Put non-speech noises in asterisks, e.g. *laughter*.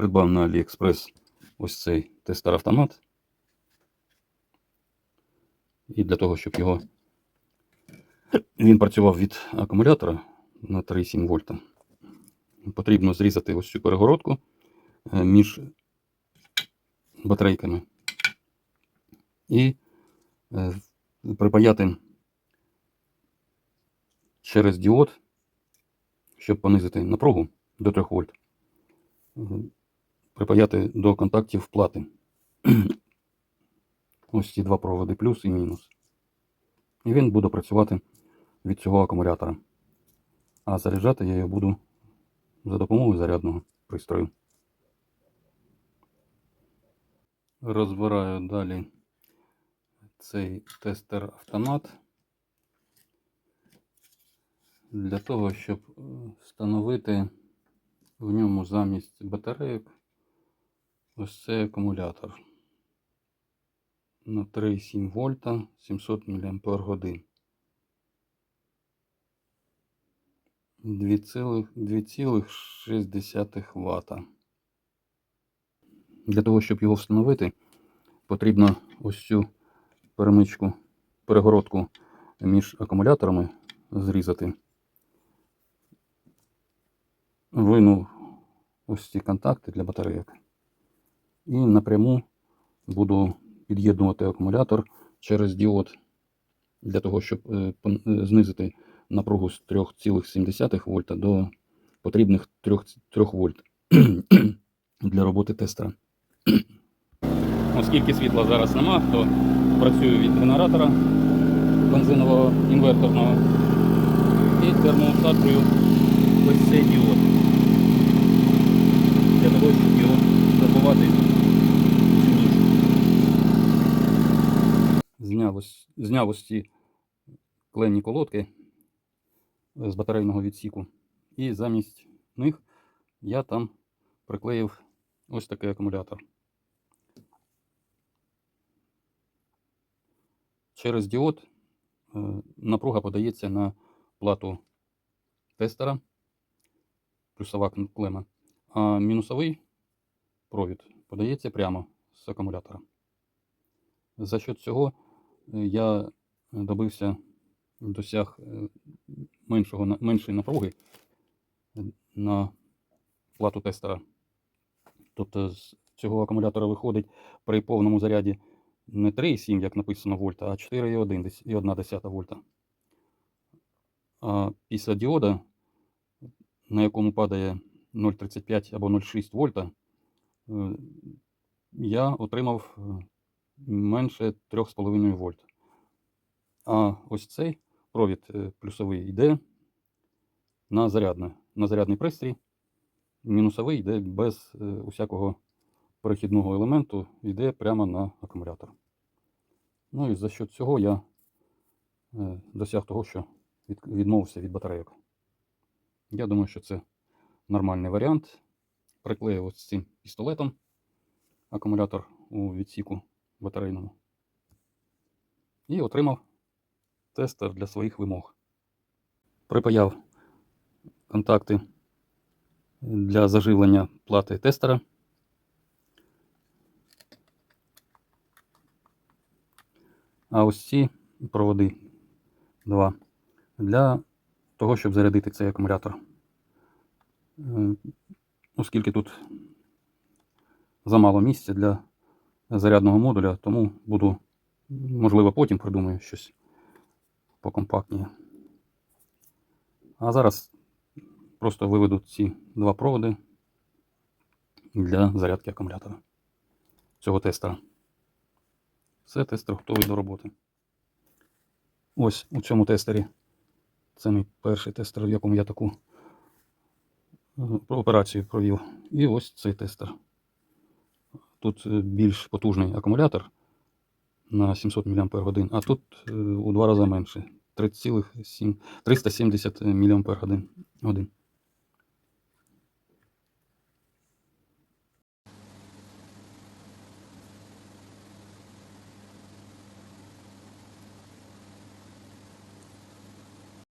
придбав на AliExpress ось цей тестер-автомат. І для того, щоб його він працював від акумулятора на 3,7 вольта. Потрібно зрізати ось цю перегородку е, між батарейками і е, припаяти через діод, щоб понизити напругу до 3 вольт, е, припаяти до контактів плати. *clears throat* Ось ці два проводи плюс і мінус. І він буде працювати від цього акумулятора. А заряджати я його буду за допомогою зарядного пристрою. Розбираю далі цей тестер-автомат для того, щоб е, встановити в ньому замість батарейок ось цей акумулятор на 3,7 вольта 700 мАч. 2,6 Вт. Для того, щоб його встановити, потрібно ось цю перемичку, перегородку між акумуляторами зрізати. Винув ось ці контакти для батарейок. І напряму буду під'єднувати акумулятор через діод для того, щоб е, е, знизити напругу з 3,7 вольта до потрібних 3, 3 вольт *clears throat* для роботи тестера. *clears throat* Оскільки світла зараз нема, то працюю від генератора бензинового інверторного і термоусаджую ось цей діод для того, щоб його забувати цю ніч. Зняв ось, зняв ось ці кленні колодки з батарейного відсіку. І замість них я там приклеїв ось такий акумулятор. Через діод е, напруга подається на плату тестера, плюсова клема, а мінусовий провід подається прямо з акумулятора. За счет цього е, я добився, досяг е, меншого, меншої напруги на плату тестера. Тобто з цього акумулятора виходить при повному заряді не 3,7, як написано вольта, а 4,1 вольта. А після діода, на якому падає 0,35 або 0,6 вольта, е, я отримав е, менше 3,5 вольт. А ось цей провід е, плюсовий йде на, зарядне, на зарядний пристрій. Мінусовий йде без е, усякого перехідного елементу, йде прямо на акумулятор. Ну і за счет цього я е, досяг того, що відмовився від батарейок. Я думаю, що це нормальний варіант. Приклеїв ось цим пістолетом акумулятор у відсіку батарейному. І отримав тестер для своїх вимог. Припаяв контакти для заживлення плати тестера. А ось ці проводи два для того, щоб зарядити цей акумулятор. Е, Оскільки тут замало місця для зарядного модуля, тому буду, можливо, потім придумаю щось покомпактніше. А зараз просто виведу ці два проводи для зарядки акумулятора цього тестера. Все, тестер готовий до роботи. Ось у цьому тестері. Це мій перший тестер, в якому я таку е, операцію провів. І ось цей тестер. Тут е, більш потужний акумулятор на 700 мАч, а тут е, у два рази менше 3,7 370 мАч.